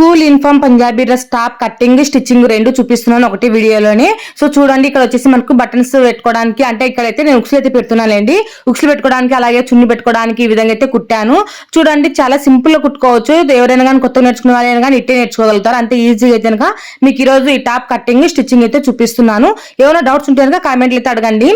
School uniform Punjabi dress top cutting stitching రెండు చూపిస్తున్నాను ఒకటి వీడియోలోనే. సో చూడండి ఇక్కడ వచ్చేసి మనకు బటన్స్ పెట్టుకోవడానికి అంటే ఇక్కడైతే నేను ఉక్సులు అయితే పెడుతున్నానండి ఉక్సులు పెట్టుకోవడానికి అలాగే చున్ని పెట్టుకోవడానికి ఈ విధంగా అయితే కుట్టాను. చూడండి చాలా సింపుల్గా కుట్టుకోవచ్చు ఎవరైనా కానీ కొత్తగా నేర్చుకునే వాళ్ళైనా కానీ ఇట్టే నేర్చుకోగలుగుతారు. అంత ఈజీగా అయితే కనుక మీకు ఈరోజు ఈ టాప్ కట్టింగ్ స్టిచ్చింగ్ అయితే చూపిస్తున్నాను. ఏమైనా డౌట్స్ ఉంటే కనుక కామెంట్లు అయితే అడగండి.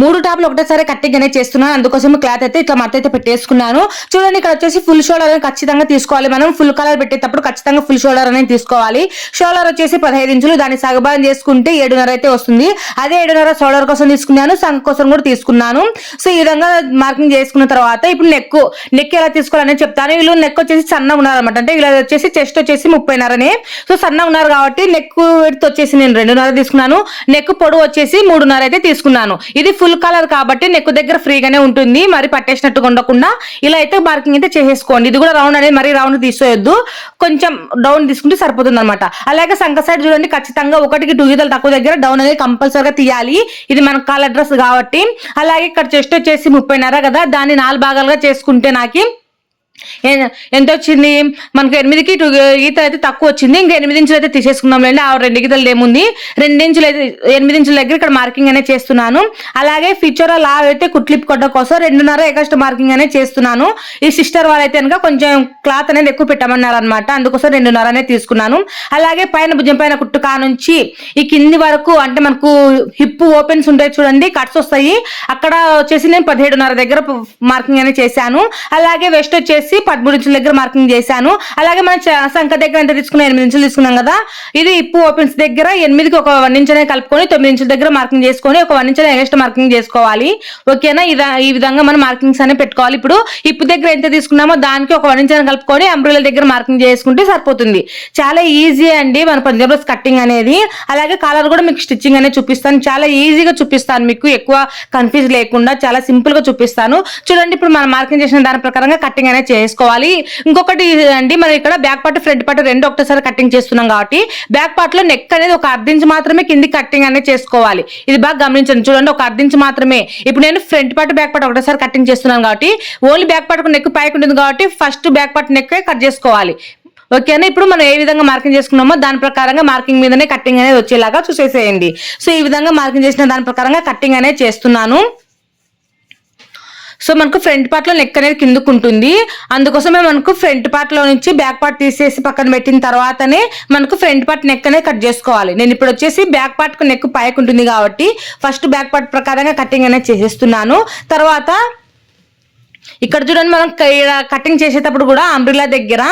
మూడు టాప్లు ఒకటేసారి కట్టింగ్ అనేది చేస్తున్నాను. అందుకోసం క్లాత్ అయితే ఇట్లా మడత అయితే పెట్టేసుకున్నాను. చూడండి ఇక్కడ వచ్చేసి ఫుల్ షోల్డర్ అనేది ఖచ్చితంగా తీసుకోవాలి. మనం ఫుల్ కలర్ పెట్టేటప్పుడు ఖచ్చితంగా ఫుల్ షోల్డర్ అనేది తీసుకోవాలి. షోల్డర్ వచ్చేసి పదహైదు ఇంచులు. దాన్ని సగభాగం చేసుకుంటే ఏడున్నర అయితే వస్తుంది. అదే ఏడున్నర షోల్డర్ కోసం తీసుకున్నాను. సంఖ కోసం కూడా తీసుకున్నాను. సో ఈ విధంగా మార్కింగ్ చేసుకున్న తర్వాత ఇప్పుడు నెక్ నెక్ ఎలా తీసుకోవాలని చెప్తాను. వీళ్ళు నెక్ వచ్చేసి సన్నగా ఉన్నారనమాట అంటే వీళ్ళు వచ్చేసి చెస్ట్ వచ్చేసి ముప్పైన్నరనే. సో సన్నగా ఉన్నారు కాబట్టి నెక్ విడ్త్ వచ్చేసి నేను రెండున్నర తీసుకున్నాను. నెక్ పొడవు వచ్చేసి మూడున్నర అయితే తీసుకున్నాను. ఇది ఫుల్ కలర్ కాబట్టి నెక్ దగ్గర ఫ్రీగానే ఉంటుంది. మరి పట్టేసినట్టుగా ఉండకుండా ఇలా అయితే మార్కింగ్ అయితే చేసేసుకోండి. ఇది కూడా రౌండ్ అనేది మరీ రౌండ్ తీసేయొద్దు. కొంచెం డౌన్ తీసుకుంటే సరిపోతుంది అనమాట అలాగే సంక సైడ్ చూడండి ఖచ్చితంగా ఒకటికి టూ గీతలు తక్కువ దగ్గర డౌన్ అనేది కంపల్సరీగా తీయాలి. ఇది మన కలర్ డ్రెస్ కాబట్టి. అలాగే ఇక్కడ చెస్ట్ వచ్చేసి ముప్పైన్నర కదా. దాన్ని నాలుగు భాగాలుగా చేసుకుంటే నాకు ఎంత వచ్చింది మనకు ఎనిమిదికి టూ గీతలు అయితే తక్కువ వచ్చింది ఇంకా ఎనిమిది ఇంచులు అయితే తీసేసుకున్నాం లేండి ఆ రెండు గీతలు ఏముంది? రెండు ఇంచులు అయితే ఎనిమిది ఇంచుల దగ్గర ఇక్కడ మార్కింగ్ అనేది చేస్తున్నాను. అలాగే ఫ్యూచర్ లా అయితే కుట్లిప్ కొట్ట కోసం రెండున్నర ఎగస్ట్ మార్కింగ్ అనేది చేస్తున్నాను. ఈ సిస్టర్ వాళ్ళైతే కనుక కొంచెం క్లాత్ అనేది ఎక్కువ పెట్టమన్నారు అనమాట అందుకోసం రెండున్నర అనేది తీసుకున్నాను. అలాగే పైన భుజం పైన కుట్టు నుంచి ఈ కింది వరకు అంటే మనకు హిప్ ఓపెన్స్ ఉంటాయి చూడండి కట్స్ వస్తాయి. అక్కడ వచ్చేసి నేను పదిహేడున్నర దగ్గర మార్కింగ్ అనేది చేశాను. అలాగే వెస్ట్ వచ్చేసి పదమూడు ఇంచుల దగ్గర మార్కింగ్ చేశాను. అలాగే మన సంఖ దగ్గర ఎంత తీసుకున్నాం ఎనిమిది ఇంచులు తీసుకున్నాం కదా. ఇది ఇప్పు ఓపెన్స్ దగ్గర ఎనిమిదికి ఒక వన్ ఇంచ్ అనేది కలుపుకొని తొమ్మిది ఇంచుల దగ్గర మార్కింగ్ చేసుకొని ఒక వన్ ఇంచ్ ఎగస్ట్ మార్కింగ్ చేసుకోవాలి. ఓకేనా? ఇదా ఈ విధంగా మనం మార్కింగ్స్ అనేవి పెట్టుకోవాలి. ఇప్పుడు ఇప్పు దగ్గర ఎంత తీసుకున్నామో దానికి ఒక వన్ ఇంచ్ కలుపుకొని అంబ్రెలా దగ్గర మార్కింగ్ చేసుకుంటే సరిపోతుంది. చాలా ఈజీ అండి మన పంజాబ్ డ్రెస్ కట్టింగ్ అనేది. అలాగే కాలర్ కూడా మీకు స్టిచ్చింగ్ అనేది చూపిస్తాను. చాలా ఈజీగా చూపిస్తాను మీకు. ఎక్కువ కన్ఫ్యూజ్ లేకుండా చాలా సింపుల్గా చూపిస్తాను. చూడండి ఇప్పుడు మనం మార్కింగ్ చేసిన దాని ప్రకారంగా కట్టింగ్ అనేది చేసుకోవాలి. ఇంకొకటి అండి మనం ఇక్కడ బ్యాక్ పార్ట్ ఫ్రంట్ పార్ట్ రెండు ఒకటేసారి కట్టింగ్ చేస్తున్నాం కాబట్టి బ్యాక్ పార్ట్లో నెక్ అనేది ఒక అర్ధించి మాత్రమే కింది కట్టింగ్ అనేది చేసుకోవాలి. ఇది బాగా గమనించండి. చూడండి ఒక అర్ధించి మాత్రమే. ఇప్పుడు నేను ఫ్రంట్ పార్ట్ బ్యాక్ పార్ట్ ఒకటేసారి కట్టింగ్ చేస్తున్నాను కాబట్టి ఓన్లీ బ్యాక్ పార్ట్ నెక్ పైకి ఉంటుంది కాబట్టి first back part neck cut చేసుకోవాలి. ఓకేనా? ఇప్పుడు మనం ఏ విధంగా మార్కింగ్ చేసుకున్నామో దాని ప్రకారంగా మార్కింగ్ మీదనే కటింగ్ అనేది వచ్చేలాగా చూసేసేయండి. సో ఈ విధంగా మార్కింగ్ చేసిన దాని ప్రకారంగా కట్టింగ్ అనేది చేస్తున్నాను. సో మనకు ఫ్రంట్ పార్ట్లో నెక్ అనేది కిందకు ఉంటుంది. అందుకోసమే మనకు ఫ్రంట్ పార్ట్లో నుంచి బ్యాక్ పార్ట్ తీసేసి పక్కన పెట్టిన తర్వాతనే మనకు ఫ్రంట్ పార్ట్ నెక్ అనేది కట్ చేసుకోవాలి. నేను ఇప్పుడు వచ్చేసి బ్యాక్ పార్ట్ నెక్ పైకి ఉంటుంది కాబట్టి ఫస్ట్ బ్యాక్ పార్ట్ ప్రకారంగా కటింగ్ అనేది చేసేస్తున్నాను. తర్వాత ఇక్కడ చూడండి మనం కటింగ్ చేసేటప్పుడు కూడా అంబ్రిలా దగ్గర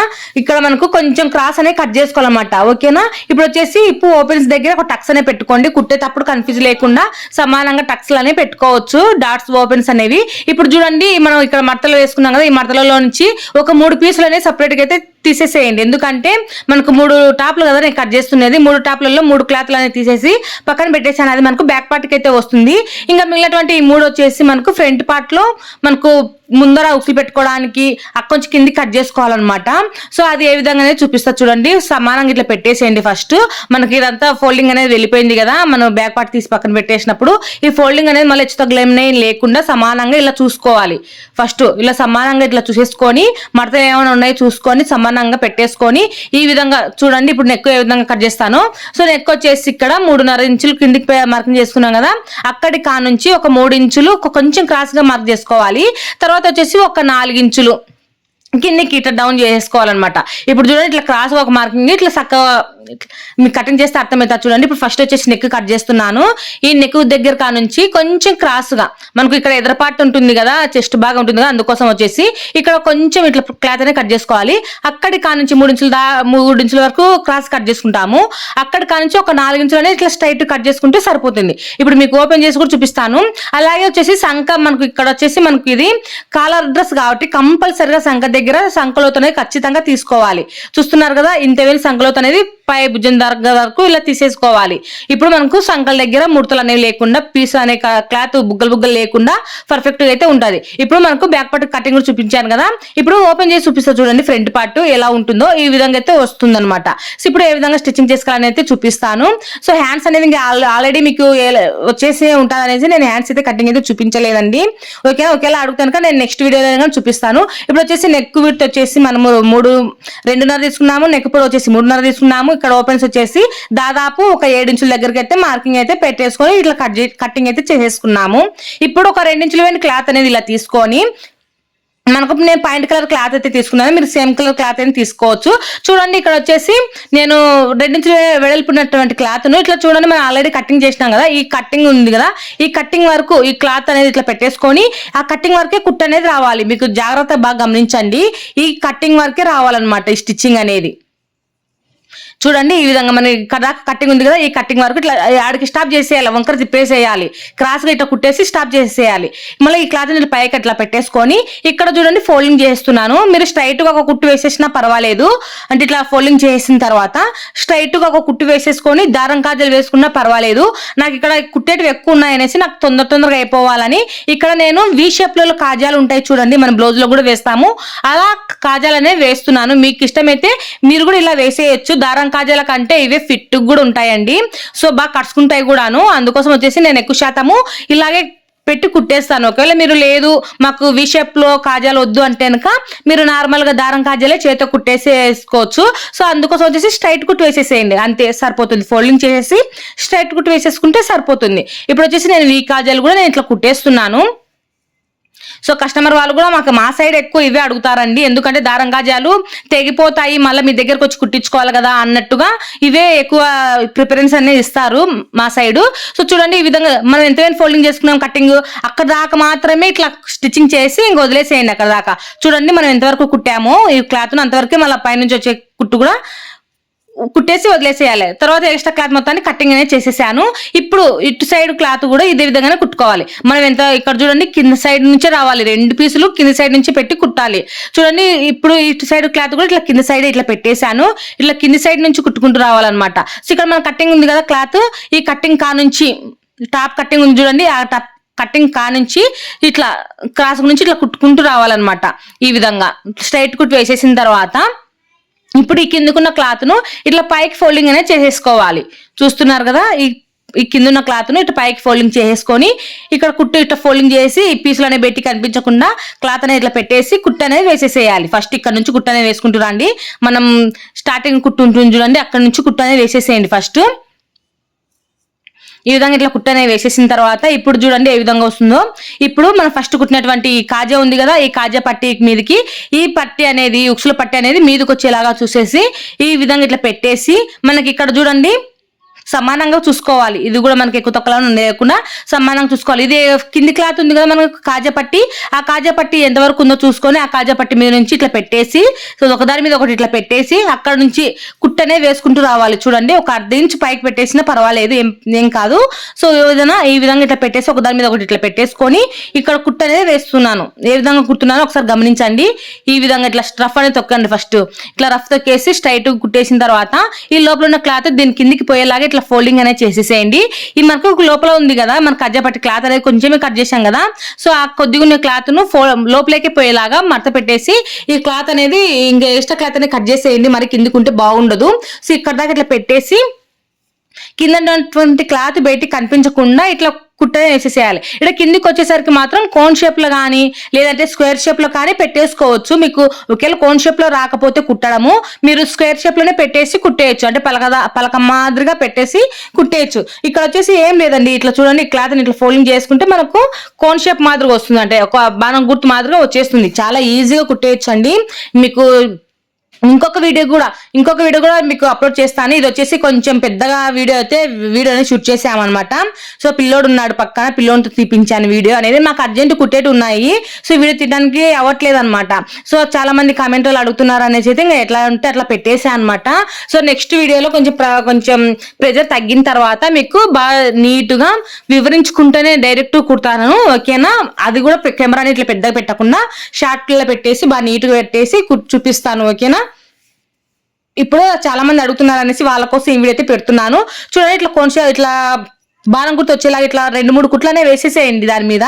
ఇక్కడ మనకు కొంచెం క్రాస్ అనేది కట్ చేసుకోవాలన్నమాట. ఓకేనా? ఇప్పుడు వచ్చేసి ఇప్పుడు ఓపెన్స్ దగ్గర ఒక టక్స్ అనే పెట్టుకోండి. కుట్టేటప్పుడు కన్ఫ్యూజ్ లేకుండా సమానంగా టక్స్ అనేవి పెట్టుకోవచ్చు. డాట్స్ ఓపెన్స్ అనేవి. ఇప్పుడు చూడండి మనం ఇక్కడ మడతలు వేసుకున్నాం కదా ఈ మడతలలో నుంచి ఒక మూడు పీసులు అనేవి సపరేట్గా గా అయితే తీసేసేయండి. ఎందుకంటే మనకు మూడు టాప్లు కదా నేను కట్ చేస్తున్నది. మూడు టాప్లలో మూడు క్లాత్లు అనేది తీసేసి పక్కన పెట్టేసాను అది మనకు బ్యాక్ పార్ట్కి అయితే వస్తుంది. ఇంకా మిగిలినటువంటి ఈ మూడు వచ్చేసి మనకు ఫ్రంట్ పార్ట్లో మనకు ముందర ఉక్సులు పెట్టుకోవడానికి అక్కొంచి కింది కట్ చేసుకోవాలన్నమాట. సో అది ఏ విధంగా అనేది చూపిస్తా చూడండి. సమానంగా ఇట్లా పెట్టేసేయండి ఫస్ట్. మనకి ఇదంతా ఫోల్డింగ్ అనేది వెళ్ళిపోయింది కదా. మనం బ్యాక్ పార్ట్ తీసి పక్కన పెట్టేసినప్పుడు ఈ ఫోల్డింగ్ అనేది మళ్ళీ హెచ్చు తగ్గులేమనే లేకుండా సమానంగా ఇలా చూసుకోవాలి. ఫస్ట్ ఇలా సమానంగా ఇట్లా చూసేసుకొని మడత ఏమైనా ఉన్నాయో చూసుకొని సమానంగా పెట్టేసుకొని ఈ విధంగా చూడండి ఇప్పుడు నెక్ ఏ విధంగా కట్ చేస్తాను. సో నెక్ వచ్చేసి ఇక్కడ మూడున్నర ఇంచులు కిందికి మార్కింగ్ చేసుకున్నాం కదా అక్కడి కా నుంచి ఒక మూడు ఇంచులు కొంచెం క్రాస్గా మార్క్ చేసుకోవాలి. తర్వాత వచ్చేసి ఒక నాలుగు ఇంచులు కిందకి ఇట్లా డౌన్ చేసుకోవాలన్నమాట. ఇప్పుడు చూడండి ఇట్లా క్రాస్ ఒక మార్కింగ్ ఇట్లా చక్కగా మీకు కటింగ్ చేస్తే అర్థమవుతుంది చూడండి. ఇప్పుడు ఫస్ట్ వచ్చేసి నెక్ కట్ చేస్తున్నాను. ఈ నెక్ దగ్గర కా నుంచి కొంచెం క్రాస్గా మనకు ఇక్కడ ఎదరపాటు ఉంటుంది కదా చెస్ట్ బాగా ఉంటుంది కదా అందుకోసం వచ్చేసి ఇక్కడ కొంచెం ఇట్లా క్లాత్ అనేది కట్ చేసుకోవాలి. అక్కడి కా నుంచి మూడు ఇంచుల దా మూడు ఇంచుల వరకు క్రాస్ కట్ చేసుకుంటాము. అక్కడి కా నుంచి ఒక నాలుగించులు అనేది ఇట్లా స్ట్రైట్ కట్ చేసుకుంటే సరిపోతుంది. ఇప్పుడు మీకు ఓపెన్ చేసి కూడా చూపిస్తాను. అలాగే వచ్చేసి సంఖ మనకు ఇక్కడ వచ్చేసి మనకు ఇది కాలర్ డ్రెస్ కాబట్టి కంపల్సరిగా సంఖ దగ్గర సంఖలోతు అనేది ఖచ్చితంగా తీసుకోవాలి. చూస్తున్నారు కదా ఇంత వేలు సంఖలోతు అనేది పై భుజం దగ్గర వరకు ఇలా తీసేసుకోవాలి. ఇప్పుడు మనకు సంకల దగ్గర ముడతలు అనేవి లేకుండా పీస్ అనే క్లాత్ బుగ్గలు బుగ్గలు లేకుండా పర్ఫెక్ట్గా అయితే ఉంటుంది. ఇప్పుడు మనకు బ్యాక్ పార్ట్ కటింగ్ కూడా చూపించాను కదా. ఇప్పుడు ఓపెన్ చేసి చూపిస్తా చూడండి ఫ్రంట్ పార్ట్ ఎలా ఉంటుందో. ఈ విధంగా అయితే వస్తుంది అనమాట సో ఇప్పుడు ఏ విధంగా స్టిచ్చింగ్ చేసుకోవాలని అయితే చూపిస్తాను. సో హ్యాండ్స్ అనేది ఇంకా ఆల్రెడీ మీకు వచ్చేసి ఉంటుంది అనేసి నేను హ్యాండ్స్ అయితే కటింగ్ అయితే చూపించలేదండి. ఓకే ఒకేలా అడుగుతాను నేను నెక్స్ట్ వీడియోలో చూపిస్తాను. ఇప్పుడు వచ్చేసి నెక్ విత్ వచ్చేసి మనము మూడు రెండున్నర తీసుకున్నాము. నెక్ పొడవు వచ్చేసి మూడున్నర తీసుకున్నాము. ఇక్కడ ఓపెన్స్ వచ్చేసి దాదాపు ఒక ఏడించుల దగ్గరికి అయితే మార్కింగ్ అయితే పెట్టేసుకొని ఇట్లా కట్ కటింగ్ అయితే చేసేసుకున్నాము. ఇప్పుడు ఒక రెండించుల వెళ్ళి క్లాత్ అనేది ఇలా తీసుకొని మనకు నేను పాయింట్ కలర్ క్లాత్ అయితే తీసుకున్నాను. మీరు సేమ్ కలర్ క్లాత్ అయితే తీసుకోవచ్చు. చూడండి ఇక్కడ వచ్చేసి నేను రెండించుల వెడల్పున్నటువంటి క్లాత్ను ఇట్లా చూడండి మనం ఆల్రెడీ కటింగ్ చేసినాం కదా. ఈ కటింగ్ ఉంది కదా. ఈ కటింగ్ వరకు ఈ క్లాత్ అనేది ఇట్లా పెట్టేసుకొని ఆ కటింగ్ వరకే కుట్ అనేది రావాలి. మీకు జాగ్రత్త బాగా గమనించండి. ఈ కటింగ్ వరకే రావాలన్నమాట ఈ స్టిచ్చింగ్ అనేది. చూడండి ఈ విధంగా మన ఇక్కడ కట్టింగ్ ఉంది కదా ఈ కట్టింగ్ వరకు ఇట్లా ఆడికి స్టాప్ చేసేయాలి వంకర తిప్పేసేయాలి. క్రాస్గా ఇట్లా కుట్టేసి స్టాప్ చేసేయాలి మళ్ళీ ఈ క్లాత్ ఇట్లా పైకి అట్లా పెట్టేసుకొని ఇక్కడ చూడండి ఫోల్డింగ్ చేస్తున్నాను. మీరు స్ట్రైట్గా ఒక కుట్టు వేసేసినా పర్వాలేదు. అంటే ఇట్లా ఫోల్డింగ్ చేసిన తర్వాత స్ట్రైట్గా ఒక కుట్టు వేసేసుకొని దారం కాజలు వేసుకున్నా పర్వాలేదు. నాకు ఇక్కడ కుట్టేటివి ఎక్కువ ఉన్నాయనేసి నాకు తొందర తొందరగా అయిపోవాలని. ఇక్కడ నేను వి షేప్లో కాజాలు ఉంటాయి చూడండి మన బ్లౌజ్లో కూడా వేస్తాము. అలా కాజాలు అనేవి వేస్తున్నాను. మీకు ఇష్టమైతే మీరు కూడా ఇలా వేసేయచ్చు. దారం కాజాల కంటే ఇవే ఫిట్ కూడా ఉంటాయండి. సో బాగా కడుచుకుంటాయి కూడాను. అందుకోసం వచ్చేసి నేను ఎక్కువ శాతము ఇలాగే పెట్టి కుట్టేస్తాను. ఒకవేళ మీరు లేదు మాకు వి లో కాజాలు వద్దు అంటే కనుక మీరు నార్మల్గా దారం కాజాలే చేతితో కుట్టేసేసుకోవచ్చు. సో అందుకోసం వచ్చేసి స్ట్రైట్ కుట్టు వేసేసేయండి. అంతే సరిపోతుంది. ఫోల్డింగ్ చేసేసి స్ట్రైట్ కుట్టు వేసేసుకుంటే సరిపోతుంది. ఇప్పుడు వచ్చేసి నేను ఈ కాజాలు కూడా నేను ఇట్లా కుట్టేస్తున్నాను. సో కస్టమర్ వాళ్ళు కూడా మాకు మా సైడ్ ఎక్కువ ఇవే అడుగుతారండి. ఎందుకంటే దారం గాజాలు తెగిపోతాయి మళ్ళీ మీ దగ్గరకు వచ్చి కుట్టించుకోవాలి కదా అన్నట్టుగా ఇవే ఎక్కువ ప్రిఫరెన్స్ అనేది ఇస్తారు మా సైడ్. సో చూడండి ఈ విధంగా మనం ఎంతైనా ఫోల్డింగ్ చేసుకున్నాం కటింగ్ అక్కడ దాకా మాత్రమే ఇట్లా స్టిచ్చింగ్ చేసి ఇంక వదిలేసేయండి అక్కడ దాకా. చూడండి మనం ఎంతవరకు కుట్టామో ఈ క్లాత్ను అంతవరకే మళ్ళీ పైనుంచి వచ్చే కుట్టు కూడా కుట్టేసి వదిలేసేయాలి. తర్వాత ఎక్స్ట్రా క్లాత్ మొత్తాన్ని కటింగ్ అనేది చేసేసాను. ఇప్పుడు ఇటు సైడ్ క్లాత్ కూడా ఇదే విధంగానే కుట్టుకోవాలి. మనం ఎంత ఇక్కడ చూడండి కింద సైడ్ నుంచే రావాలి. రెండు పీసులు కింద సైడ్ నుంచి పెట్టి కుట్టాలి. చూడండి ఇప్పుడు ఇటు సైడ్ క్లాత్ కూడా ఇట్లా కింద సైడ్ ఇట్లా పెట్టేశాను. ఇట్లా కింది సైడ్ నుంచి కుట్టుకుంటూ రావాలన్నమాట. సో ఇక్కడ మన కటింగ్ ఉంది కదా క్లాత్ ఈ కట్టింగ్ కా నుంచి టాప్ కట్టింగ్ ఉంది చూడండి ఆ టాప్ కట్టింగ్ కా నుంచి ఇట్లా క్రాస్ నుంచి ఇట్లా కుట్టుకుంటూ రావాలన్నమాట. ఈ విధంగా. స్ట్రైట్ కుట్టు వేసేసిన తర్వాత ఇప్పుడు ఈ కిందకున్న క్లాత్ను ఇట్లా పైకి ఫోల్డింగ్ అనేది చేసేసుకోవాలి. చూస్తున్నారు కదా ఈ ఈ కింద ఉన్న క్లాత్ను ఇట్లా పైకి ఫోల్డింగ్ చేసేసుకొని ఇక్కడ కుట్టు ఇట్లా ఫోల్డింగ్ చేసి పీసులు అనేవి పెట్టి కనిపించకుండా క్లాత్ అనేది ఇట్లా పెట్టేసి కుట్టు అనేది వేసేసేయాలి. ఫస్ట్ ఇక్కడ నుంచి కుట్టు అనేది వేసుకుంటురండి మనం స్టార్టింగ్ కుట్టు ఉంటుంది చూడండి అక్కడ నుంచి కుట్టు అనేది వేసేసేయండి ఫస్ట్. ఈ విధంగా ఇట్లా కుట్టు అనేది వేసేసిన తర్వాత ఇప్పుడు చూడండి ఏ విధంగా వస్తుందో. ఇప్పుడు మనం ఫస్ట్ కుట్టినటువంటి ఈ కాజా ఉంది కదా ఈ కాజా పట్టి మీదకి ఈ పట్టి అనేది ఉక్సుల పట్టి అనేది మీదకి వచ్చేలాగా చూసేసి ఈ విధంగా ఇట్లా పెట్టేసి మనకి ఇక్కడ చూడండి సమానంగా చూసుకోవాలి. ఇది కూడా మనకి ఎక్కువ తొక్కలా లేకుండా సమానంగా చూసుకోవాలి. ఇది కింది క్లాత్ ఉంది కదా మనకు కాజపట్టి. ఆ కాజపట్టి ఎంతవరకు ఉందో చూసుకొని ఆ కాజపట్టి మీద నుంచి ఇట్లా పెట్టేసి సో ఒకదాని మీద ఒకటి ఇట్లా పెట్టేసి అక్కడ నుంచి కుట్టనే వేసుకుంటూ రావాలి. చూడండి ఒక అర్ధ ఇంచు పైకి పెట్టేసినా పర్వాలేదు ఏం ఏం కాదు. సో ఏదైనా ఈ విధంగా ఇట్లా పెట్టేసి ఒకదాని మీద ఒకటి ఇట్లా పెట్టేసుకొని ఇక్కడ కుట్ట అనేది వేస్తున్నాను. ఏ విధంగా కుడుతున్నానో ఒకసారి గమనించండి. ఈ విధంగా ఇట్లా రఫ్ అనేది తొక్కండి ఫస్ట్. ఇట్లా రఫ్ తొక్కేసి స్ట్రైట్ కుట్టేసిన తర్వాత ఈ లోపల ఉన్న క్లాత్ దీని కిందికి పోయేలాగా ఇట్లా ఫోల్డింగ్ అనేది చేసేసేయండి. ఇది మనకు ఒక లోపల ఉంది కదా మన కజ్జపట్టి క్లాత్ అనేది కొంచెమే కట్ చేసాం కదా సో ఆ కొద్దిగా ఉన్న క్లాత్ను ఫో లోపలికి పోయేలాగా మడత పెట్టేసి ఈ క్లాత్ అనేది ఇంకా ఎక్స్ట్రా క్లాత్ అనేది కట్ చేసేయండి. మరి కిందికుంటే బాగుండదు. సో ఇక్కడ దాకా ఇట్లా పెట్టేసి కింద ఉన్నటువంటి క్లాత్ బయటికి కనిపించకుండా ఇట్లా కుట్టనే వేసేసేయాలి. ఇక్కడ కిందికి వచ్చేసరికి మాత్రం కోన్ షేప్లో కానీ లేదంటే స్క్వేర్ షేప్లో కానీ పెట్టేసుకోవచ్చు. మీకు ఒకవేళ కోన్ షేప్లో రాకపోతే కుట్టడము. మీరు స్క్వేర్ షేప్లోనే పెట్టేసి కుట్టేయచ్చు. అంటే పలక పలక మాదిరిగా పెట్టేసి కుట్టేయచ్చు. ఇక్కడ వచ్చేసి ఏం లేదండి. ఇట్లా చూడండి క్లాత్ని ఇట్లా ఫోల్డింగ్ చేసుకుంటే మనకు కోన్ షేప్ మాదిరిగా వస్తుంది అంటే ఒక బాణం గుర్తు మాదిరిగా వచ్చేస్తుంది. చాలా ఈజీగా కుట్టేయచ్చు అండి మీకు ఇంకొక వీడియో కూడా ఇంకొక వీడియో కూడా మీకు అప్లోడ్ చేస్తాను. ఇది వచ్చేసి కొంచెం పెద్దగా వీడియో అయితే వీడియోని షూట్ చేసామన్నమాట సో పిల్లోడు ఉన్నాడు పక్కన పిల్లోడితో తీపించాను వీడియో అనేది. మాకు అర్జెంట్ కుట్టేటి ఉన్నాయి. సో వీడియో తీయడానికి అవ్వట్లేదు అనమాట సో చాలా మంది కామెంట్ అడుగుతున్నారు అనేసి అయితే ఇంకా ఎట్లా ఉంటే అట్లా పెట్టేసా అనమాట సో నెక్స్ట్ వీడియోలో కొంచెం ప్ర- కొంచెం ప్రెజర్ తగ్గిన తర్వాత మీకు బాగా నీట్గా వివరించుకుంటూనే డైరెక్ట్ కుడతాను. ఓకేనా? అది కూడా కెమెరాని ఇట్లా పెద్దగా పెట్టకుండా షార్ట్లో పెట్టేసి బాగా నీట్గా పెట్టేసి చూపిస్తాను. ఓకేనా? ఇప్పుడు చాలా మంది అడుగుతున్నారు అనేసి వాళ్ళ కోసం ఈ వీడియో అయితే పెడుతున్నాను. చూడండి ఇట్లా కొంచెం ఇట్లా బాణం గుర్తు వచ్చేలాగా ఇట్లా రెండు మూడు కుట్లనే వేసేసేయండి దాని మీద.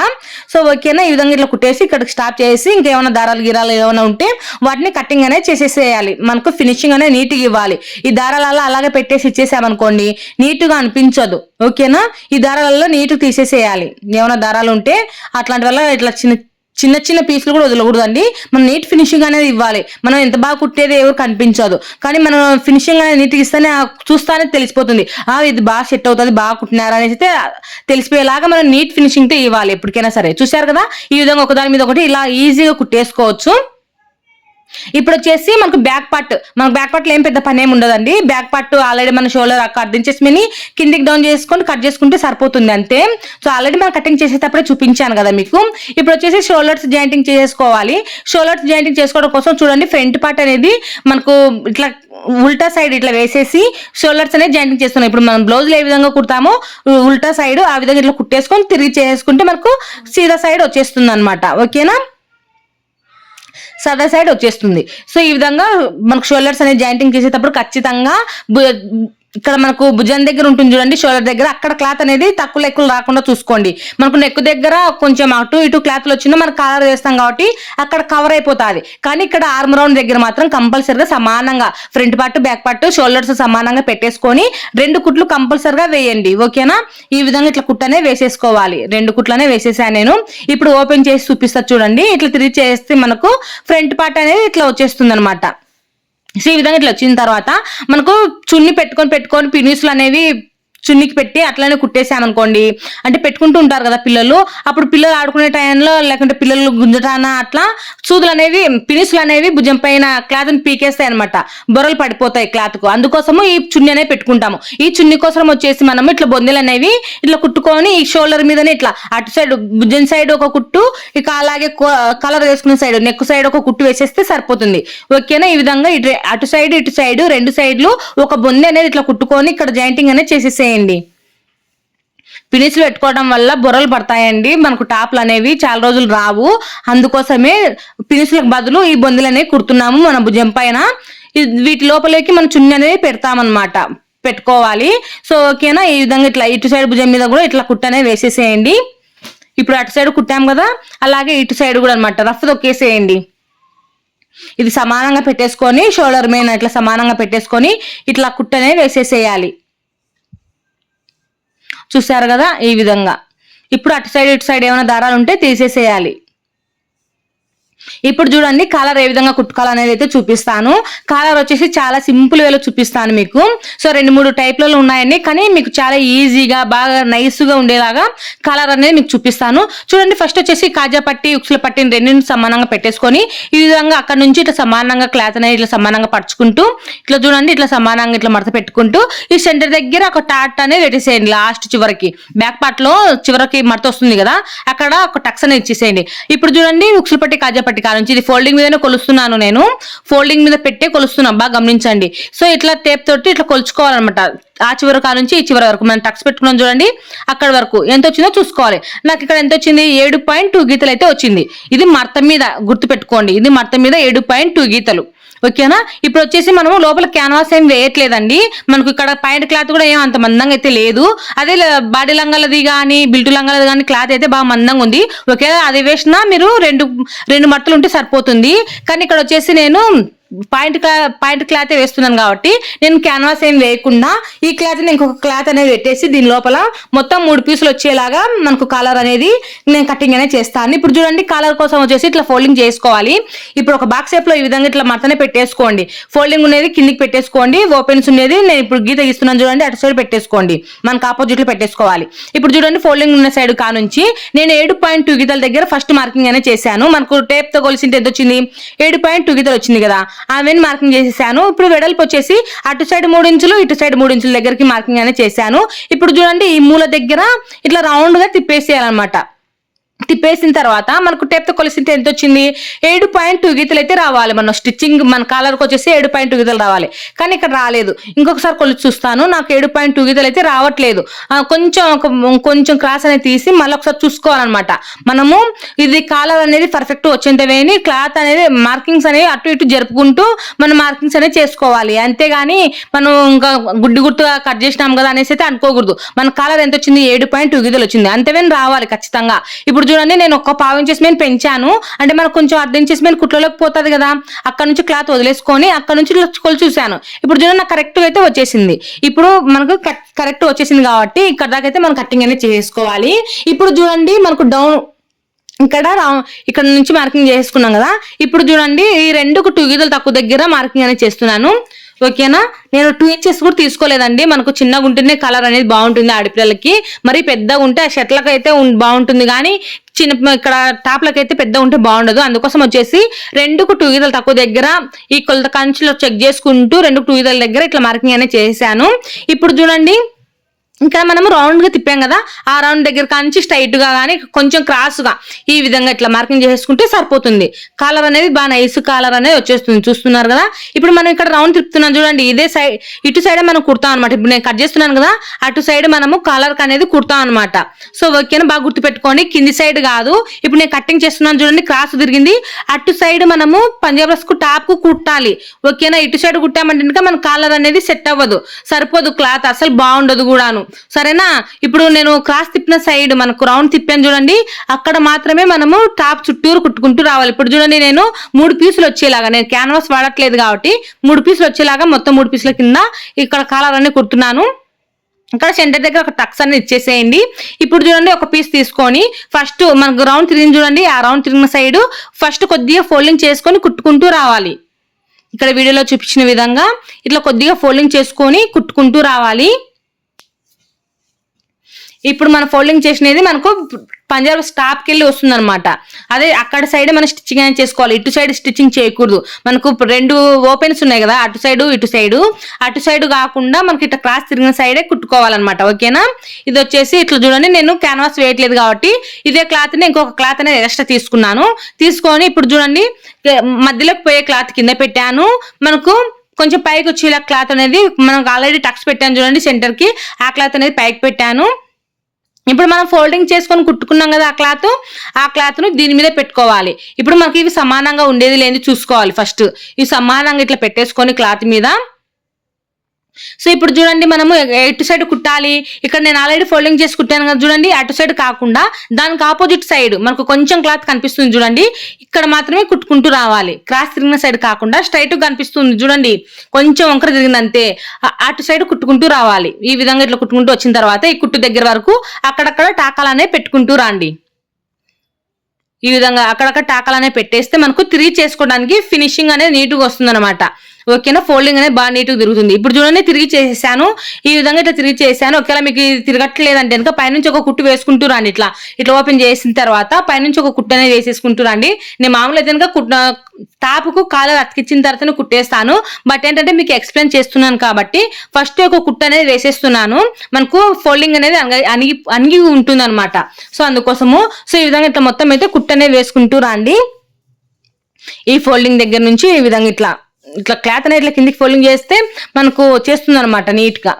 సో ఓకేనా? ఈ విధంగా ఇట్లా కుట్టేసి ఇక్కడ స్టాప్ చేసి ఇంకేమైనా దారాలు గిరాలు ఏమైనా ఉంటే వాటిని కటింగ్ అనేది చేసేసేయాలి. మనకు ఫినిషింగ్ అనేది నీట్గా ఇవ్వాలి. ఈ దారాలలో అలాగే పెట్టేసి ఇచ్చేసామనుకోండి నీట్గా అనిపించదు. ఓకేనా? ఈ దారాలలో నీట్గా తీసేసేయాలి. ఏమైనా దారాలు ఉంటే అట్లాంటి వల్ల ఇట్లా చిన్న చిన్న చిన్న పీసులు కూడా వదలకూడదండి. మనం నీట్ ఫినిషింగ్ అనేది ఇవ్వాలి. మనం ఎంత బాగా కుట్టేది ఎవరు కనిపించదు. కానీ మనం ఫినిషింగ్ అనేది నీట్గా ఇస్తేనే చూస్తానే తెలిసిపోతుంది. ఆ ఇది బాగా సెట్ అవుతుంది బాగా కుట్టినారా అనేసి అయితే తెలిసిపోయేలాగా మనం నీట్ ఫినిషింగ్తో ఇవ్వాలి ఎప్పటికైనా సరే. చూసారు కదా? ఈ విధంగా ఒకదాని మీద ఒకటి ఇలా ఈజీగా కుట్టేసుకోవచ్చు. ఇప్పుడు వచ్చేసి మనకు బ్యాక్ పార్ట్ మనకు బ్యాక్ పార్ట్లో ఏం పెద్ద పని ఏమి ఉండదండి. బ్యాక్ పార్ట్ ఆల్రెడీ మన షోలో కట్ దించేసి కిందికి డౌన్ చేసుకొని కట్ చేసుకుంటే సరిపోతుంది అంతే. సో ఆల్రెడీ మనం కటింగ్ చేసేటప్పుడే చూపించాను కదా మీకు. ఇప్పుడు వచ్చేసి షోల్డర్స్ జాయింటింగ్ చేసుకోవాలి. షోల్డర్స్ జాయింటింగ్ చేసుకోవడం కోసం చూడండి ఫ్రంట్ పార్ట్ అనేది మనకు ఇట్లా ఉల్టా సైడ్ ఇట్లా వేసేసి షోల్డర్స్ అనేది జాయింటింగ్ చేస్తున్నాం. ఇప్పుడు మనం బ్లౌజ్లు ఏ విధంగా కుడతామో ఉల్టా సైడ్ ఆ విధంగా ఇట్లా కుట్టేసుకొని తిరిగి చేసుకుంటే మనకు సీదా సైడ్ వచ్చేస్తుంది అనమాట ఓకేనా? సదా సైడ్ వచ్చేస్తుంది. సో ఈ విధంగా మనకు షోల్డర్స్ అనేది జాయింటింగ్ చేసేటప్పుడు ఖచ్చితంగా ఇక్కడ మనకు భుజం దగ్గర ఉంటుంది చూడండి షోల్డర్ దగ్గర. అక్కడ క్లాత్ అనేది తక్కువ లెక్కలు రాకుండా చూసుకోండి. మనకు నెక్ దగ్గర కొంచెం అటు ఇటు క్లాత్లు వచ్చినా మనం కలర్ చేస్తాం కాబట్టి అక్కడ కవర్ అయిపోతుంది. కానీ ఇక్కడ ఆర్మ్ రౌండ్ దగ్గర మాత్రం కంపల్సరిగా సమానంగా front part back part shoulders సమానంగా పెట్టేసుకొని రెండు కుట్లు కంపల్సరిగా వేయండి. ఓకేనా ఈ విధంగా ఇట్లా కుట్టనే వేసేసుకోవాలి. రెండు కుట్లనే వేసేసాను నేను. ఇప్పుడు ఓపెన్ చేసి చూపిస్తా చూడండి. ఇట్లా తిరిగి చేస్తే మనకు ఫ్రంట్ పార్ట్ అనేది ఇట్లా వచ్చేస్తుంది అనమాట సో ఈ విధంగా ఇట్లా వచ్చిన తర్వాత మనకు చున్ని పెట్టుకొని పెట్టుకొని పినిస్లు అనేవి చున్నికి పెట్టి అట్లనే కుట్టేసామనుకోండి అంటే పెట్టుకుంటూ ఉంటారు కదా పిల్లలు. అప్పుడు పిల్లలు ఆడుకునే టైంలో లేకుంటే పిల్లలు గుంజటాన అట్లా సూదులు అనేవి పినిసులు అనేవి భుజం పైన క్లాత్ పీకేస్తాయి అనమాట బొరలు పడిపోతాయి క్లాత్కు అందుకోసము ఈ చున్ని అనేది పెట్టుకుంటాము. ఈ చున్ని కోసం వచ్చేసి మనము ఇట్లా బొందెలు అనేవి ఇట్లా కుట్టుకొని ఈ షోల్డర్ మీదనే ఇట్లా అటు సైడ్ భుజం సైడ్ ఒక కుట్టు ఇక అలాగే కలర్ వేసుకునే సైడ్ నెక్ సైడ్ ఒక కుట్టు వేసేస్తే సరిపోతుంది. ఓకేనా? ఈ విధంగా ఇటు అటు సైడ్ ఇటు సైడ్ రెండు సైడ్లు ఒక బొందె అనేది ఇట్లా కుట్టుకొని ఇక్కడ జాయింటింగ్ అనేది చేసేసేయండి. పినిసులు పెట్టుకోవడం వల్ల బుర్రలు పడతాయండి. మనకు టాప్లు అనేవి చాలా రోజులు రావు. అందుకోసమే పినిసులకు బదులు ఈ బొందులు అనేవి కుడుతున్నాము మన భుజం పైన. వీటి లోపలికి మనం చున్ని అనేది పెడతామన్నమాట. పెట్టుకోవాలి. సో ఓకేనా? ఈ విధంగా ఇట్లా ఇటు సైడ్ భుజం మీద కూడా ఇట్లా కుట్ట అనేది వేసేసేయండి. ఇప్పుడు అటు సైడ్ కుట్టాం కదా? అలాగే ఇటు సైడ్ కూడా అనమాట రఫ్ తొక్కేసేయండి ఇది సమానంగా పెట్టేసుకొని షోల్డర్ మీద ఇట్లా సమానంగా పెట్టేసుకొని ఇట్లా కుట్టనే వేసేసేయాలి. చూసారు కదా ఈ విధంగా. ఇప్పుడు అటు సైడ్ ఇటు సైడ్ ఏమైనా దారాలు ఉంటే తీసేసేయాలి. ఇప్పుడు చూడండి కాలర్ ఏ విధంగా కుట్టుకోవాలనేది అయితే చూపిస్తాను. కాలర్ వచ్చేసి చాలా సింపుల్ వేలో చూపిస్తాను మీకు. సో రెండు మూడు టైప్లలో ఉన్నాయండి. కానీ మీకు చాలా ఈజీగా బాగా నైస్గా ఉండేలాగా కలర్ అనేది మీకు చూపిస్తాను. చూడండి ఫస్ట్ వచ్చేసి కాజా పట్టి ఉక్సుల పట్టిని రెండింటిని సమానంగా పెట్టేసుకొని ఈ విధంగా అక్కడ నుంచి ఇట్లా సమానంగా క్లాత్ అనేది ఇట్లా సమానంగా పరుచుకుంటూ ఇట్లా చూడండి ఇట్లా సమానంగా ఇట్లా మడత పెట్టుకుంటూ ఈ సెంటర్ దగ్గర ఒక టాట్ అనేది పెట్టేసేయండి లాస్ట్ చివరికి. బ్యాక్ పార్ట్లో చివరికి మడత వస్తుంది కదా అక్కడ ఒక టక్స్ అనేది ఇచ్చేసేయండి. ఇప్పుడు చూడండి ఉక్సుల పట్టి కాజా పట్టి కాడ నుంచి ఇది ఫోల్డింగ్ మీదనే కొలుస్తున్నాను నేను. ఫోల్డింగ్ మీద పెట్టే కొలుస్తున్నా. బాగా గమనించండి. సో ఇట్లా టేప్ తోటి ఇట్లా కొలుచుకోవాలన్నమాట. ఆ చివరి కాడ నుంచి ఈ చివరి వరకు మనం టక్స్ పెట్టుకున్నాం చూడండి. అక్కడ వరకు ఎంత వచ్చిందో చూసుకోవాలి. నాకు ఇక్కడ ఎంత వచ్చింది? ఏడు పాయింట్ టూ గీతలు అయితే వచ్చింది. ఇది మర్తం మీద గుర్తు పెట్టుకోండి ఇది మర్తం మీద ఏడు పాయింట్ టూ గీతలు. ఓకేనా? ఇప్పుడు వచ్చేసి మనము లోపల క్యాన్వాస్ ఏం వేయట్లేదండి. మనకు ఇక్కడ పైన క్లాత్ కూడా ఏం అంత మందంగా అయితే లేదు. అదే బాడీ లంగాలది కానీ బిల్టు లంగాలది కానీ క్లాత్ అయితే బాగా మందంగా ఉంది. ఓకే అది వేసినా మీరు రెండు రెండు మట్టలు ఉంటే సరిపోతుంది. కానీ ఇక్కడ వచ్చేసి నేను పాయింట్ క్లా పాయింట్ క్లాత్ వేస్తున్నాను కాబట్టి నేను క్యాన్వాస్ ఏం వేయకుండా ఈ క్లాత్ ఇంకొక క్లాత్ అనేది పెట్టేసి దీని లోపల మొత్తం మూడు పీసులు వచ్చేలాగా మనకు కాలర్ అనేది నేను కటింగ్ అనేది చేస్తాను. ఇప్పుడు చూడండి కాలర్ కోసం వచ్చేసి ఇట్లా ఫోల్డింగ్ చేసుకోవాలి. ఇప్పుడు ఒక బాక్స్ షేప్లో ఈ విధంగా ఇట్లా మడతనే పెట్టేసుకోండి. ఫోల్డింగ్ ఉండేది కిందికి పెట్టేసుకోండి. ఓపెన్స్ ఉండేది నేను ఇప్పుడు గీత గీస్తున్నాను చూడండి అటు సైడ్ పెట్టేసుకోండి. మనకు ఆపోజిట్లో పెట్టేసుకోవాలి. ఇప్పుడు చూడండి ఫోల్డింగ్ ఉన్న సైడ్ కానుంచి నేను ఏడు పాయింట్ టూ గీతల దగ్గర ఫస్ట్ మార్కింగ్ అనేది చేశాను. మనకు టేప్తో కొలిసింది కొలిసింటే ఎంత వచ్చింది? ఏడు పాయింట్ టూ గీతలు వచ్చింది కదా. ఆమెను మార్కింగ్ చేసేసాను. ఇప్పుడు వెడల్పు వచ్చేసి అటు సైడ్ మూడు ఇంచులు ఇటు సైడ్ మూడు ఇంచుల దగ్గరికి మార్కింగ్ అనేది చేశాను. ఇప్పుడు చూడండి ఈ మూల దగ్గర ఇట్లా రౌండ్గా తిప్పేసేయాలన్నమాట. తిప్పేసిన తర్వాత మనకు టేప్ కొలిసింటే ఎంత వచ్చింది ఏడు పాయింట్ టూ గీతలు అయితే రావాలి. మన స్టిచ్చింగ్ మన కాలర్కి వచ్చేసి ఏడు పాయింట్ టూ గీతలు రావాలి. కానీ ఇక్కడ రాలేదు. ఇంకొకసారి కొలిచి చూస్తాను. నాకు ఏడు పాయింట్ టూ గీతలు అయితే రావట్లేదు. కొంచెం ఒక కొంచెం క్రాస్ అనేది తీసి మళ్ళీ ఒకసారి చూసుకోవాలన్నమాట. మనము ఇది కాలర్ అనేది పర్ఫెక్ట్ వచ్చేంత క్లాత్ అనేది మార్కింగ్స్ అనేవి అటు ఇటు జరుపుకుంటూ మనం మార్కింగ్స్ అనేవి చేసుకోవాలి. అంతేగాని మనం ఇంకా గుడ్డి గుర్తుగా కట్ చేసినాం కదా అనేసి అయితే అనుకోకూడదు. మన కాలర్ ఎంత వచ్చింది ఏడు పాయింట్ టూ గీతలు వచ్చింది. అంతేవేని రావాలి ఖచ్చితంగా. ఇప్పుడు చూడండి నేను ఒక్క పావు ఇంచెస్ మీద పెంచాను. అంటే మనకు కొంచెం అర్ధ ఇంచెస్ మీద కుట్లలోకి పోతుంది కదా. అక్కడ నుంచి క్లాత్ వదిలేసుకొని అక్కడ నుంచి కొలు చూశాను. ఇప్పుడు చూడండి నాకు కరెక్ట్ అయితే వచ్చేసింది. ఇప్పుడు మనకు కరెక్ట్ వచ్చేసింది కాబట్టి ఇక్కడ దాకా అయితే మనం కట్టింగ్ అనేది చేసుకోవాలి. ఇప్పుడు చూడండి మనకు డౌన్ ఇక్కడ ఇక్కడ నుంచి మార్కింగ్ చేసుకున్నాం కదా. ఇప్పుడు చూడండి ఈ రెండుకు టూ గీతలు తక్కువ దగ్గర మార్కింగ్ అనేది చేస్తున్నాను. ఓకేనా? నేను టూ ఇంచెస్ కూడా తీసుకోలేదండి. మనకు చిన్నగా ఉంటేనే కలర్ అనేది బాగుంటుంది ఆడపిల్లలకి. మరి పెద్దగా ఉంటే ఆ షర్ట్లకు అయితే బాగుంటుంది కానీ చిన్న ఇక్కడ టాప్లకు అయితే పెద్ద ఉంటే బాగుండదు. అందుకోసం వచ్చేసి రెండుకు టూ గీతలు తక్కువ దగ్గర ఈ కొలత కంచులో చెక్ చేసుకుంటూ రెండు టూ గీతల దగ్గర ఇట్లా మార్కింగ్ అనేది చేశాను. ఇప్పుడు చూడండి ఇంకా మనం రౌండ్గా తిప్పాం కదా ఆ రౌండ్ దగ్గర కానించి స్ట్రైట్గా కానీ కొంచెం క్రాస్గా ఈ విధంగా ఇట్లా మార్కింగ్ చేసుకుంటే సరిపోతుంది. కాలర్ అనేది బాగా నైస్ కాలర్ అనేది వచ్చేస్తుంది. చూస్తున్నారు కదా? ఇప్పుడు మనం ఇక్కడ రౌండ్ తిప్పుతున్నాం చూడండి. ఇదే సైడ్ ఇటు సైడ్ మనం కుడతాం అనమాట ఇప్పుడు నేను కట్ చేస్తున్నాను కదా అటు సైడ్ మనము కాలర్ అనేది కుడతాం అనమాట సో ఓకేనా బాగా గుర్తు పెట్టుకోండి కింది సైడ్ కాదు. ఇప్పుడు నేను కటింగ్ చేస్తున్నాను చూడండి. క్రాస్ తిరిగింది. అటు సైడ్ మనము పంజాబ్ రస్కు టాప్కు కుట్టాలి. ఓకేనా ఇటు సైడ్ కుట్టామంటే కనుక మన కాలర్ అనేది సెట్ అవ్వదు. సరిపోదు క్లాత్ అసలు బాగుండదు కూడాను. సరేనా? ఇప్పుడు నేను క్రాస్ తిప్పిన సైడ్ మనకు రౌండ్ తిప్పాను చూడండి. అక్కడ మాత్రమే మనము టాప్ చుట్టూరు కుట్టుకుంటూ రావాలి. ఇప్పుడు చూడండి నేను మూడు పీసులు వచ్చేలాగా నేను క్యాన్వాస్ వాడట్లేదు కాబట్టి మూడు పీసులు వచ్చేలాగా మొత్తం మూడు పీసుల కింద ఇక్కడ కాలర్ అన్ని కుడుతున్నాను. ఇక్కడ సెంటర్ దగ్గర ఒక టక్స్ అనేది ఇచ్చేసేయండి. ఇప్పుడు చూడండి ఒక పీస్ తీసుకొని ఫస్ట్ మనకు రౌండ్ తిరిగి చూడండి. ఆ రౌండ్ తిరిగిన సైడ్ ఫస్ట్ కొద్దిగా ఫోల్డింగ్ చేసుకొని కుట్టుకుంటూ రావాలి. ఇక్కడ వీడియోలో చూపించిన విధంగా ఇట్లా కొద్దిగా ఫోల్డింగ్ చేసుకొని కుట్టుకుంటూ రావాలి. ఇప్పుడు మన ఫోల్డింగ్ చేసినది మనకు పంజాబ్ స్టాప్కి వెళ్ళి వస్తుంది అనమాట అదే అక్కడ సైడ్ మనం స్టిచ్చింగ్ అనేది చేసుకోవాలి. ఇటు సైడ్ స్టిచ్చింగ్ చేయకూడదు. మనకు రెండు ఓపెన్స్ ఉన్నాయి కదా అటు సైడ్ ఇటు సైడ్ అటు సైడ్ కాకుండా మనకి ఇట్లా క్రాస్ తిరిగిన సైడే కుట్టుకోవాలన్నమాట. ఓకేనా ఇది వచ్చేసి ఇట్లా చూడండి నేను క్యాన్వాస్ వేయట్లేదు కాబట్టి ఇదే క్లాత్ని ఇంకొక క్లాత్ అనేది ఎక్స్ట్రా తీసుకున్నాను. తీసుకొని ఇప్పుడు చూడండి మధ్యలోకి పోయే క్లాత్ కింద పెట్టాను. మనకు కొంచెం పైకి వచ్చేలా క్లాత్ అనేది మనకు ఆల్రెడీ టక్స్ పెట్టాను చూడండి సెంటర్కి ఆ క్లాత్ అనేది పైకి పెట్టాను. ఇప్పుడు మనం ఫోల్డింగ్ చేసుకొని కుట్టుకున్నాం కదా ఆ క్లాత్ ఆ క్లాత్ను దీని మీద పెట్టుకోవాలి. ఇప్పుడు మనకి ఇవి సమానంగా ఉండేది లేని చూసుకోవాలి ఫస్ట్ ఇవి సమానంగా ఇట్లా పెట్టేసుకొని క్లాత్ మీద సో ఇప్పుడు చూడండి మనము ఎటు సైడ్ కుట్టాలి? ఇక్కడ నేను ఆల్రెడీ ఫోల్డింగ్ చేసి కుట్టాను కదా చూడండి అటు సైడ్ కాకుండా దానికి ఆపోజిట్ సైడ్ మనకు కొంచెం క్లాత్ కనిపిస్తుంది చూడండి. ఇక్కడ మాత్రమే కుట్టుకుంటూ రావాలి. క్రాస్ తిరిగిన సైడ్ కాకుండా స్ట్రైట్ కనిపిస్తుంది చూడండి. కొంచెం వంకర తిరిగింది అంతే అటు సైడ్ కుట్టుకుంటూ రావాలి. ఈ విధంగా ఇట్లా కుట్టుకుంటూ వచ్చిన తర్వాత ఈ కుట్టు దగ్గర వరకు అక్కడక్కడ టాకాలనే పెట్టుకుంటూ రండి. ఈ విధంగా అక్కడక్కడ టాకాలనే పెట్టేస్తే మనకు తిరిగి చేసుకోవడానికి ఫినిషింగ్ అనేది నీట్గా వస్తుంది అనమాట ఓకేనా ఫోల్డింగ్ అనేది బాగా నీట్గా తిరుగుతుంది. ఇప్పుడు చూడండి తిరిగి చేసేసాను ఈ విధంగా ఇట్లా తిరిగి చేశాను. ఒకవేళ మీకు తిరగట్లేదంటే కనుక పైనుంచి ఒక కుట్టు వేసుకుంటూ రండి ఇట్లా. ఇట్లా ఓపెన్ చేసిన తర్వాత పైనుంచి ఒక కుట్టు అనేది వేసేసుకుంటూ రండి. నేను మామూలు అయితే కనుక కుట్ట టాప్కు కాలర్ అతికిచ్చిన తర్వాతనే కుట్టేస్తాను. బట్ ఏంటంటే మీకు ఎక్స్ప్లెయిన్ చేస్తున్నాను కాబట్టి ఫస్ట్ ఒక కుట్టు అనేది వేసేస్తున్నాను. మనకు ఫోల్డింగ్ అనేది అణిగి అణిగి ఉంటుంది అనమాట సో అందుకోసము సో ఈ విధంగా ఇట్లా మొత్తం అయితే కుట్టు అనేది వేసుకుంటూ రండి. ఈ ఫోల్డింగ్ దగ్గర నుంచి ఈ విధంగా ఇట్లా. ఇట్లా క్లాత్ అనేది ఇట్లా కిందికి ఫోల్డింగ్ చేస్తే మనకు వచ్చేస్తుంది అనమాట నీట్గా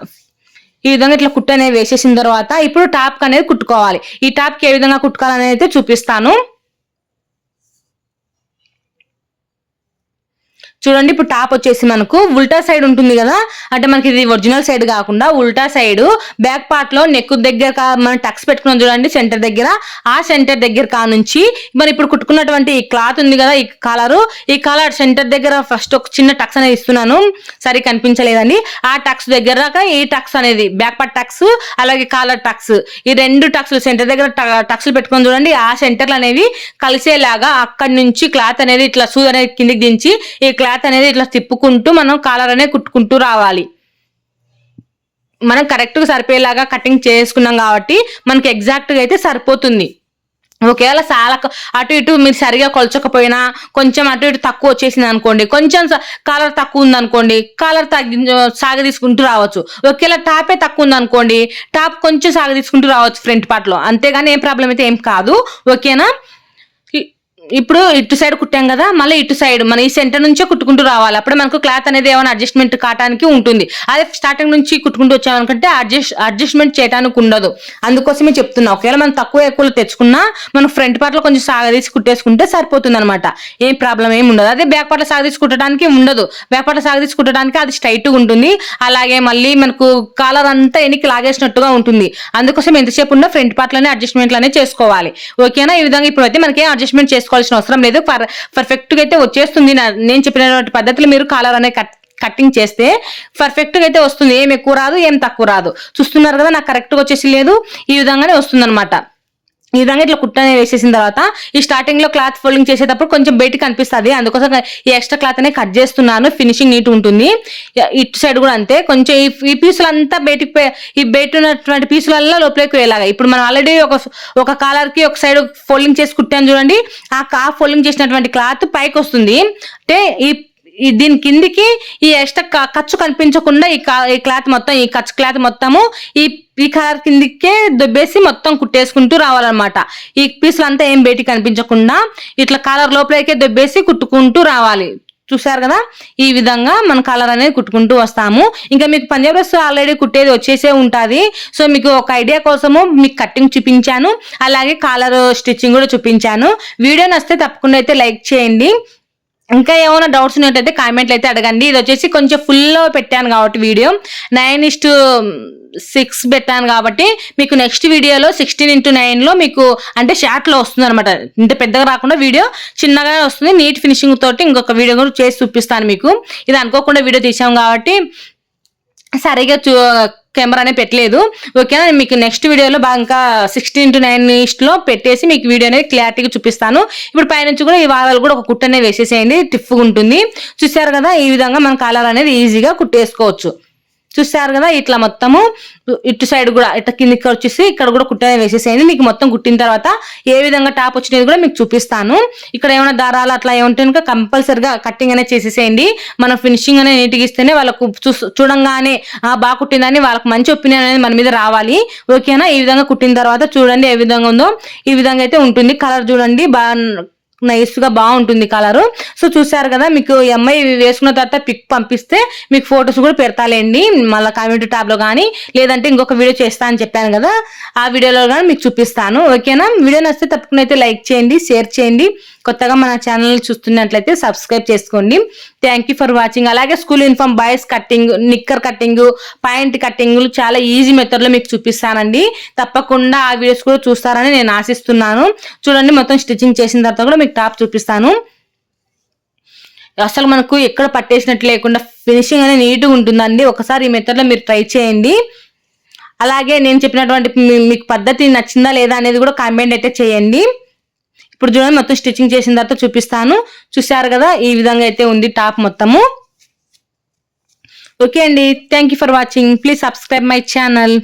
ఈ విధంగా ఇట్లా కుట్టు అనేది వేసేసిన తర్వాత ఇప్పుడు టాప్ అనేది కుట్టుకోవాలి. ఈ టాప్కి ఏ విధంగా కుట్టుకోవాలనేది అయితే చూపిస్తాను. చూడండి ఇప్పుడు టాప్ వచ్చేసి మనకు ఉల్టా సైడ్ ఉంటుంది కదా అంటే మనకి ఇది ఒరిజినల్ సైడ్ కాకుండా ఉల్టా సైడ్ బ్యాక్ పార్ట్లో నెక్ దగ్గర మనం టక్స్ పెట్టుకున్నాం చూడండి సెంటర్ దగ్గర. ఆ సెంటర్ దగ్గర కా నుంచి మరి ఇప్పుడు కుట్టుకున్నటువంటి ఈ క్లాత్ ఉంది కదా ఈ కలర్. ఈ కలర్ సెంటర్ దగ్గర ఫస్ట్ ఒక చిన్న టక్స్ అనేది ఇస్తున్నాను. సరే కనిపించలేదండి. ఆ టక్స్ దగ్గర ఈ టక్స్ అనేది బ్యాక్ పార్ట్ టక్స్ అలాగే కాలర్ టక్స్. ఈ రెండు టక్స్లు సెంటర్ దగ్గర టక్స్లు పెట్టుకొని చూడండి ఆ సెంటర్లు అనేవి కలిసేలాగా అక్కడి నుంచి క్లాత్ అనేది ఇట్లా సూది అనేది కిందికి దించి ఈ క్లాత్ అనేది ఇట్లా తిప్పుకుంటూ మనం కాలర్ అనేది కుట్టుకుంటూ రావాలి. మనం కరెక్ట్గా సరిపోయేలాగా కటింగ్ చేసుకున్నాం కాబట్టి మనకి ఎగ్జాక్ట్గా అయితే సరిపోతుంది. ఒకవేళ చాలా అటు ఇటు మీరు సరిగా కొలచకపోయినా కొంచెం అటు ఇటు తక్కువ వచ్చేసింది అనుకోండి కొంచెం కాలర్ తక్కువ ఉంది అనుకోండి కాలర్ తగ్గి సాగ తీసుకుంటూ రావచ్చు. ఒకవేళ టాపే తక్కువ ఉంది అనుకోండి టాప్ కొంచెం సాగ తీసుకుంటూ రావచ్చు ఫ్రంట్ పార్ట్లో అంతేగాని ఏం ప్రాబ్లం అయితే ఏం కాదు. ఓకేనా? ఇప్పుడు ఇటు సైడ్ కుట్టాం కదా మళ్ళీ ఇటు సైడ్ మన ఈ సెంటర్ నుంచే కుట్టుకుంటూ రావాలి. అప్పుడే మనకు క్లాత్ అనేది ఏమైనా అడ్జస్ట్మెంట్ కావడానికి ఉంటుంది. అదే స్టార్టింగ్ నుంచి కుట్టుకుంటూ వచ్చామనుకుంటే అడ్జస్ట్ అడ్జస్ట్మెంట్ చేయడానికి ఉండదు. అందుకోసమే చెప్తున్నా ఒకవేళ మనం తక్కువ ఎక్కువ తెచ్చుకున్నా మనం ఫ్రంట్ పార్ట్లో కొంచెం సాగదీసి కుట్టేసుకుంటే సరిపోతుంది అనమాట ఏం ప్రాబ్లం ఏమి ఉండదు. అదే బ్యాక్ పార్ట్ సాగదీసి కుట్టడానికి ఉండదు. బ్యాక్ పార్ట్ సాగదీసి కుట్టడానికి అది స్ట్రైట్గా ఉంటుంది. అలాగే మళ్ళీ మనకు కాలర్ అంతా ఎనికి లాగేసినట్టుగా ఉంటుంది. అందుకోసం ఎంతసేపు ఉన్నా ఫ్రంట్ పార్ట్లోనే అడ్జస్ట్మెంట్లు అనేవి చేసుకోవాలి. ఓకేనా? ఈ విధంగా ఇప్పుడు అయితే మనకి ఏం అడ్జస్ట్మెంట్ చేసుకోవాల్సిన అవసరం లేదు. పర్ పర్ఫెక్ట్గా అయితే వచ్చేస్తుంది. నేను చెప్పినటువంటి పద్ధతిలో మీరు కాలర్ అనే కట్ కట్టింగ్ చేస్తే పర్ఫెక్ట్గా అయితే వస్తుంది. ఏం ఎక్కువ రాదు ఏం తక్కువ రాదు. చూస్తున్నారు కదా నాకు కరెక్ట్గా వచ్చేసి లేదు. ఈ విధంగానే వస్తుంది ఈ విధంగా ఇట్లా కుట్టనే వేసేసిన తర్వాత ఈ స్టార్టింగ్లో క్లాత్ ఫోల్డింగ్ చేసేటప్పుడు కొంచెం బయటికి కనిపిస్తుంది అందుకోసం ఈ ఎక్స్ట్రా క్లాత్ అనే కట్ చేస్తున్నాను. ఫినిషింగ్ నీట్ ఉంటుంది. ఇటు సైడ్ కూడా అంతే. కొంచెం ఈ- పీసులంతా పీసులు అంతా బయటికి ఈ బయట ఉన్నటువంటి పీసులల్లో లోపలికి వెళ్ళాలి. ఇప్పుడు మనం ఆల్రెడీ ఒక ఒక కాలర్కి ఒక సైడ్ ఫోల్డింగ్ చేసి కుట్టాను చూడండి. ఆ కా ఫోల్డింగ్ చేసినటువంటి క్లాత్ పైకి వస్తుంది. అంటే ఈ ఈ దీని కిందికి ఈ ఎక్స్ట్రా ఖర్చు కనిపించకుండా ఈ ఈ క్లాత్ మొత్తం ఈ ఖర్చు క్లాత్ మొత్తము ఈ ఈ కలర్ కిందికే దొబ్బేసి మొత్తం కుట్టేసుకుంటూ రావాలన్నమాట. ఈ పీసులు అంతా ఏం బయటికి కనిపించకుండా ఇట్లా కలర్ లోపలికే దొబ్బేసి కుట్టుకుంటూ రావాలి. చూసారు కదా? ఈ విధంగా మన కలర్ అనేది కుట్టుకుంటూ వస్తాము. ఇంకా మీకు పంజాబ్ డ్రెస్ ఆల్రెడీ కుట్టేది వచ్చేసే ఉంటుంది. సో మీకు ఒక ఐడియా కోసము మీకు కట్టింగ్ చూపించాను. అలాగే కాలర్ స్టిచ్చింగ్ కూడా చూపించాను. వీడియో నచ్చితే తప్పకుండా అయితే లైక్ చేయండి. ఇంకా ఏమైనా డౌట్స్ ఉన్నట్టయితే కామెంట్లు అయితే అడగండి. ఇది వచ్చేసి కొంచెం ఫుల్లో పెట్టాను కాబట్టి వీడియో నైన్ ఇస్టు సిక్స్ పెట్టాను కాబట్టి మీకు నెక్స్ట్ వీడియోలో సిక్స్టీన్ ఇంటూ నైన్లో మీకు అంటే షార్ట్లో వస్తుంది అనమాట ఇంత పెద్దగా రాకుండా వీడియో చిన్నగా వస్తుంది. నీట్ ఫినిషింగ్ తోటి ఇంకొక వీడియో కూడా చేసి చూపిస్తాను మీకు. ఇది అనుకోకుండా వీడియో తీసాం కాబట్టి సరిగా చూ కెమెరా అనేది పెట్టలేదు. ఓకేనా? మీకు నెక్స్ట్ వీడియోలో బాగా ఇంకా సిక్స్టీన్ టు నైన్లో పెట్టేసి మీకు వీడియో అనేది క్లారిటీగా చూపిస్తాను. ఇప్పుడు పైనుంచి కూడా ఈ వారాలు కూడా ఒక కుట్టనే వేసేసేయండి. టిఫ్గా ఉంటుంది. చూసారు కదా? ఈ విధంగా మన కాలాలు అనేది ఈజీగా కుట్టేసుకోవచ్చు. చూసారు కదా ఇట్లా మొత్తము ఇటు సైడ్ కూడా ఇట్లా కిందికి వచ్చేసి ఇక్కడ కూడా కుట్టనే వేసేసేయండి. మీకు మొత్తం కుట్టిన తర్వాత ఏ విధంగా టాప్ వచ్చినది కూడా మీకు చూపిస్తాను. ఇక్కడ ఏమైనా దారాలు అట్లా ఏముంటే కనుక కంపల్సరిగా కట్టింగ్ అనేది చేసేసేయండి. మనం ఫినిషింగ్ అనేది నీట్గా ఇస్తేనే వాళ్ళకు చూడంగానే బాగా కుట్టిందని వాళ్ళకి మంచి ఒపీనియన్ అనేది మన మీద రావాలి. ఓకేనా? ఈ విధంగా కుట్టిన తర్వాత చూడండి ఏ విధంగా ఉందో. ఈ విధంగా అయితే ఉంటుంది. కలర్ చూడండి బాగా నైస్గా బాగుంటుంది కలర్ సో చూసారు కదా మీకు ఈ అమ్మాయి వేసుకున్న తర్వాత పిక్ పంపిస్తే మీకు ఫొటోస్ కూడా పెడతాలేండి. మళ్ళీ కమ్యూనిటీ ట్యాబ్లో కానీ లేదంటే ఇంకొక వీడియో చేస్తా అని చెప్పాను కదా ఆ వీడియోలో కానీ మీకు చూపిస్తాను. ఓకేనా వీడియో నచ్చితే తప్పకుండా అయితే లైక్ చేయండి షేర్ చేయండి. కొత్తగా మన ఛానల్ చూస్తున్నట్లయితే సబ్స్క్రైబ్ చేసుకోండి. థ్యాంక్ యూ ఫర్ వాచింగ్ అలాగే school uniform boys cutting knicker cutting point cutting చాలా ఈజీ మెథడ్లో మీకు చూపిస్తానండి. తప్పకుండా ఆ వీడియోస్ కూడా చూస్తారని నేను ఆశిస్తున్నాను. చూడండి మొత్తం స్టిచ్చింగ్ చేసిన తర్వాత కూడా మీకు టాప్ చూపిస్తాను. అసలు మనకు ఎక్కడ పట్టేసినట్టు లేకుండా ఫినిషింగ్ అనేది నీట్గా ఉంటుందండి. ఒకసారి ఈ మెథడ్లో మీరు ట్రై చేయండి. అలాగే నేను చెప్పినటువంటి మీ- మీకు పద్ధతి నచ్చిందా లేదా అనేది కూడా కామెంట్ అయితే చేయండి. ఇప్పుడు చూడండి మొత్తం స్టిచ్చింగ్ చేసిన తర్వాత చూపిస్తాను. చూసారు కదా ఈ విధంగా అయితే ఉంది టాప్ మొత్తము. ఓకే అండి thank you for watching. Please subscribe my channel.